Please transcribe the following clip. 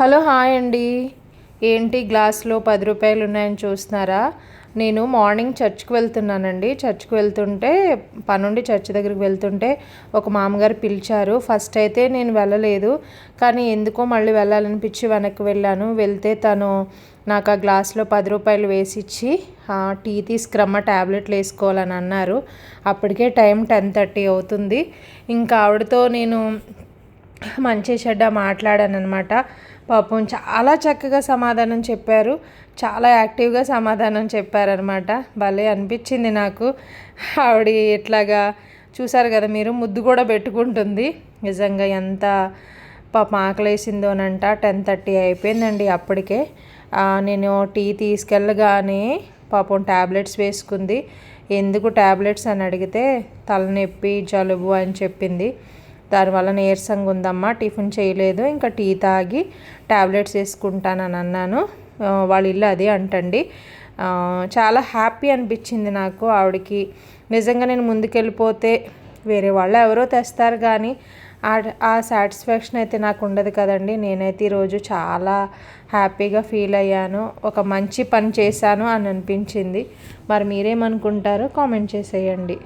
Hello hi అండి. ఏంటి గ్లాస్లో పది రూపాయలు ఉన్నాయని చూస్తున్నారా? నేను మార్నింగ్ చర్చ్కి వెళ్తున్నానండి. చర్చ్కి వెళ్తుంటే పనుండి చర్చ్ దగ్గరికి వెళ్తుంటే ఒక మామగారు పిలిచారు. ఫస్ట్ అయితే నేను వెళ్ళలేదు కానీ ఎందుకో మళ్ళీ వెళ్ళాలనిపించి వెనక్కి వెళ్ళాను. వెళ్తే తను నాకు ఆ గ్లాస్లో పది రూపాయలు వేసిచ్చి టీ తీసుకురమ్మ ట్యాబ్లెట్లు వేసుకోవాలని అన్నారు. అప్పటికే టైం టెన్ థర్టీ అవుతుంది. ఇంకా ఆవిడతో నేను మంచి చెడ్డ మాట్లాడాను అనమాట పాపం చాలా చక్కగా సమాధానం చెప్పారు. చాలా యాక్టివ్గా సమాధానం చెప్పారనమాట భలే అనిపించింది నాకు. ఆవిడ ఇట్లాగా చూసారు కదా మీరు ముద్దు కూడా పెట్టుకుంటుంది. నిజంగా ఎంత పాపం ఆకలేసిందోనంట. టెన్ థర్టీ అయిపోయిందండి అప్పటికే. నేను టీ తీసుకెళ్ళగానే పాపం ట్యాబ్లెట్స్ వేసుకుంది. ఎందుకు ట్యాబ్లెట్స్ అని అడిగితే తలనొప్పి జలుబు అని చెప్పింది. దానివల్ల నీరసంగా ఉందమ్మా టిఫిన్ చేయలేదు ఇంకా టీ తాగి ట్యాబ్లెట్స్ వేసుకుంటానని అన్నాను. వాళ్ళ ఇల్లు అదే అంటండి. చాలా హ్యాపీ అనిపించింది నాకు ఆవిడకి. నిజంగా నేను ముందుకెళ్ళిపోతే వేరే వాళ్ళు ఎవరో తెస్తారు కానీ ఆ సాటిస్ఫాక్షన్ అయితే నాకు ఉండదు కదండి. నేనైతే ఈరోజు చాలా హ్యాపీగా ఫీల్ అయ్యాను. ఒక మంచి పని చేశాను అని అనిపించింది. మరి మీరేమనుకుంటారో కామెంట్ చేసేయండి.